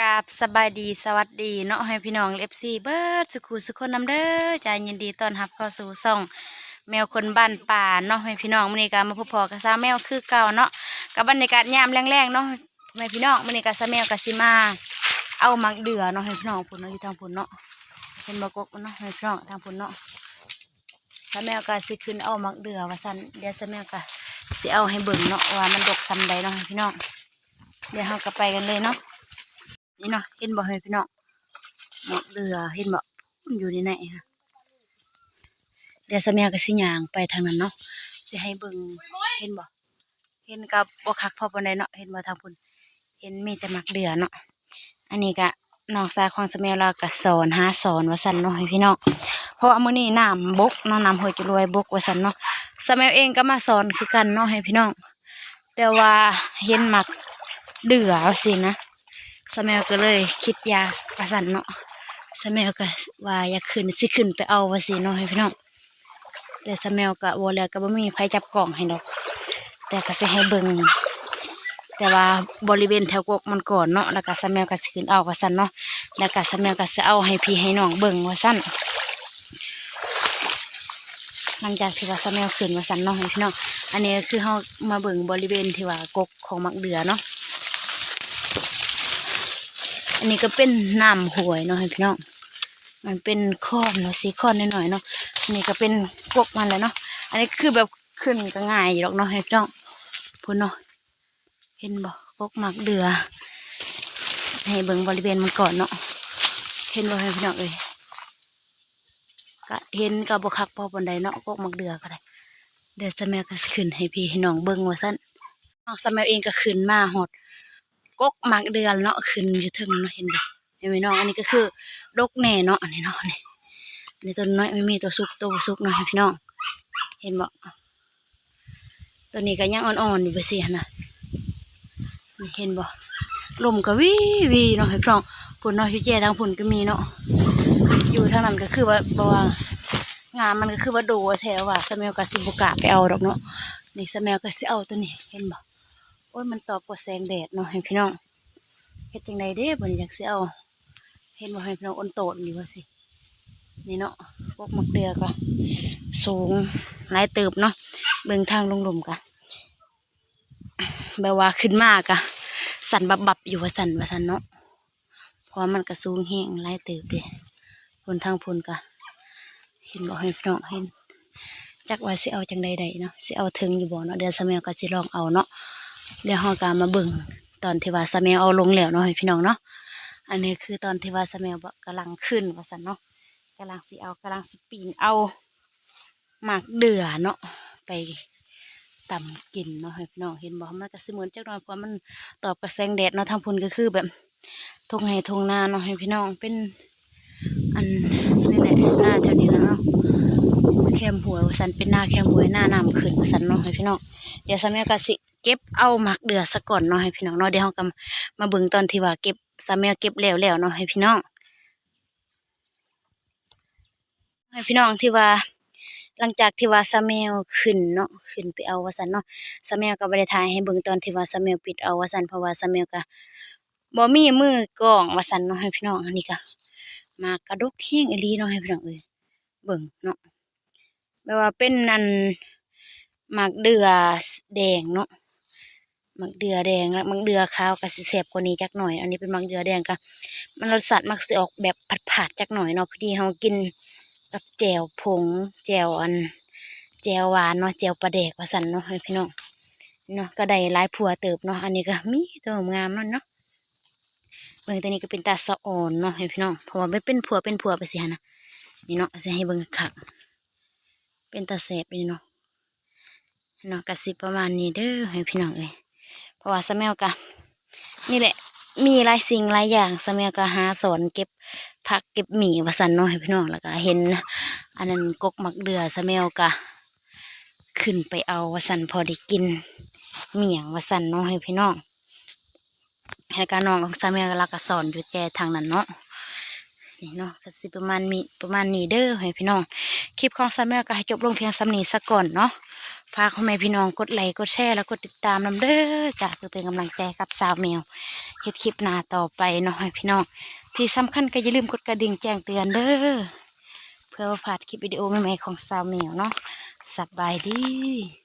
กาบสบายดีสวัสดีเนาะให้พี่น้องเอฟซีเบิร์ดสุขุสุขคนนำเด้อใจยินดีต้อนรับเข้าสู่ซ่อง แมวคนบ้านป่าเนาะให้พี่น้องมื้อนี้ก็มาพบพอกับสาแมวคือเก่าเนาะกับบรรยากาศยามแรงๆเนาะให้พี่น้องมื้อนี้ก็สาแมวกับสิมา เอามักเดือเนาะให้พี่น้องพุ่นเนาะอยู่ทางพุ่นเนาะเห็นบกกเนาะให้พี่น้องทางพุ่นเนาะสาแมวก็สิขึ้นเอามักเดือว่าซั่นเดี๋ยวสาแมวก็สิเอาให้เบิ่งเนาะว่ามันดกซำใดเนาะให้พี่น้องเดี๋ยวเราก็ไปกันเลยเนาะ นี่เนาะเห็นบ่ให้พี่น้องหมดเรือเห็นบ่มันอยู่ในไหนค่ะเดี๋ยวสมีก็สิยางไปทางนั้นเนาะสิให้เบิ่งเห็นบ่เห็นกับบ่คักพอปานใดเนาะเห็นบ่ทางพุ่นเห็นมีแต่มักเรือเนาะอันนี้ก็นองสาวของสมีเราก็สอนหาสอนว่าซั่นเนาะให้พี่น้องเพราะว่ามื้อนี้น้ำบกเนาะน้ำห้วยจุรวยบกว่าซั่นเนาะสมีเองก็มาสอนคือกันเนาะให้พี่น้องแต่ว่าเห็นมักเดือเอาสินะ สมัยก็เลยคิดยาประสันเนาะสมัยก็ว่าอยากขึ้นสิขึ้นไปเอาว่าสิเนาะให้พี่น้องแต่สมัยก็วอแล้วก็บ่มีไผจับกล่องให้ดอก แต่ก็สิให้เบิ่งแต่ว่าบริเวณแถวกกมันก่อนเนาะแล้วก็สมัยก็สิขึ้นเอาว่าซั่นเนาะแล้วก็สมัยก็สิเอาให้พี่ให้น้องเบิ่งว่าซั่นหลังจากที่ว่าสมัยขึ้นว่าซั่นเนาะให้พี่น้องอันนี้คือเฮามาเบิ่งบริเวณที่ว่ากกของมักเดือเนาะ อันนี้ก็เป็นน้ำหวยเนาะพี่น้องมันเป็นข้อนเนาะสีข้อนหน่อยๆเนาะอันนี้ก็เป็นกกมันแหล้วเนาะอันนี้คือแบบขึ้นก็ง่ายอยู่หรอกเนาะพี่น้องพูนเนาะเห็นบ่กกหมักเดือให้เบิ่งบริเวณมันก่อนเนาะเห็นบ่ให้พี่น้องเอ้ยก็เห็นกับบคักพอปานใดเนาะกกหมักเดือก็ได้เดี๋ยวสมัยก็ขึ้นให้พี่ให้น้องเบิ่งว่าซั่นน้องสมัยเองก็ขึ้นมาหอด กกหมากเดือนเนาะขึ้นอยู่เทึงเนาะเห็นบ่เห็นไหมน้องอันนี้ก็คือดกแหน่เนาะอันนี้เนาะนี่อันนี้ตัวน้อยไม่มีตัวสุกตัวบ่สุกเนาะให้พี่น้องเห็นบ่ตัวนี้ก็ยังอ่อนๆอยู่ไปสิหั่นน่ะเห็นบ่ลมก็วิวีเนาะให้พี่น้องพุ่นเนาะอยู่แจ่ทางพุ่นก็มีเนาะอยู่ทางนั้นก็คือว่าบ่ว่างามมันก็คือว่าโดแถวว่าสแมวก็สิบ่กล้าไปเอาดอกเนาะนี่สแมวก็สิเอาตัวนี้เห็นบ่ โอ้ยมันตอบกับแสงแดดเนาะให้พี่น้องเฮ็ดจังไดเด้บ่นี่อยากสิเอาเห็นบ่ให้พี่น้องอ้นโตนอยู่ว่าสินี่เนาะพวกมักเดือก็สูงหลายเติบเนาะเบิ่งทางลงหลุมกะแบบว่าขึ้นมากะสั่นบับบับอยู่ว่าสั่นว่าสั่นเนาะเพราะว่ามันก็สูงแห้งหลายเติบเด้พนทางพนกะเห็นบ่ให้พี่น้องเห็นจักว่าสิเอาจังใดๆเนาะสิเอาถึงอยู่บ่เนาะเดี๋ยวสมัยก็สิลองเอาเนาะ เดี๋ยวเราก็มาเบิ่งตอนที่ว่าสแมวเอาลงแล้วเนาะพี่น้องเนาะอันนี้คือตอนที่ว่าสแมวบ่กำลังขึ้นว่าซั่นเนาะกำลังสิเอากำลังสิปีนเอาหมากเดือเนาะไปตำกินเนาะพี่น้องเห็นบ่มันก็สิเหมือนเจักหน่อยเพราะมันตอบกับแสงแดดเนาะทางพุ่นก็คือแบบทงไห้ทงนาเนาะพี่น้องเป็นอันนี่แหละหน้าแถวนี้นะเนาะแคมหัวว่าซั่นเป็นหน้าแคมหัวหน้าน้ำขึ้นสันเนาะพี่น้องเดี๋ยวสามีก็สิ เก็บเอาหมักเดือซะก่อนเนาะให้พี่น้องเนาะเดี๋ยวเราก็มาเบิ่งตอนที่ว่าเก็บสาเมีเก็บแล้วแล้วเนาะให้พี่น้องให้พี่น้องที่ว่าหลังจากที่ว่าสาเมีขึ้นเนาะขึ้นไปเอาวาซั่นเนาะสามีก็บ่ได้ถ่ายให้เบิ่งตอนที่ว่าสาเมีปิดเอาวาซั่นเพราะว่าสามีก็บ่มีมือกล้องวาซั่นเนาะให้พี่น้องอันนี้ก็มากระดกแฮงอีหลีเนาะให้พี่น้องเอ้ยเบิ่งเนาะแบบว่าเป็นนันหมักเดือแดงเนาะ มักเดือแดงแล้วมักเดือขาวก็สิแซ่บกว่านี้จักหน่อย อันนี้เป็นมักเดือแดงก็มันรสชาติมักสิออกแบบผัดๆจักหน่อยเนาะพอดีเฮากินกับแจ่วผงแจ่วอันแจ่วหวานเนาะแจ่วปลาแดกว่าซั่นเนาะให้พี่น้องเนาะก็ได้หลายผัวเติบเนาะอันนี้ก็มีตัวงามเนาะเนาะเบิ่งตัวนี้ก็เป็นตาสะอ่อนเนาะให้พี่น้องเพราะว่ามันเป็นผัวเป็นผัวไปสิหั่นะนี่เนาะสิให้เบิ่งคักเป็นตาแซ่บนี่เนาะเนาะกระสิประมาณนี้เด้อให้พี่น้องเอ้ย ราะว่าสะแมวกะนี่แหละ มีหลายสิ่งหลายอย่างสะแมวก็หาสอนเก็บผักเก็บหมี่ว่าสันนาะให้พี่น้องแล้วก็เห็น อันนั้นกกมักเดือสะแมวกะขึ้นไปเอาว่าสันพอได้กินเมี่ยงว่าสันนาะให้พี่น้องให้การน้องของสะแมวก็ลักก็สอนอยู่แจทางนั้นเนาะนี่เนาะก็สิประมาณมีประมาณนี้เด้อให้พี่น้องคลิปของสะแมวก็ให้จบลงเพียงสำนีสักก่อนเนาะ ฝากพ่อแม่พี่น้องกดไลค์กดแชร์แล้วกดติดตามนำเด้อจ้ะเพื่อเป็นกำลังใจกับสาวแมวเฮ็ดคลิปหน้าต่อไปเนาะให้พี่น้องที่สำคัญก็อย่าลืมกดกระดิ่งแจ้งเตือนเด้อเพื่อว่าพลาดคลิปวิดีโอใหม่ๆของสาวแมวเนาะสบายดี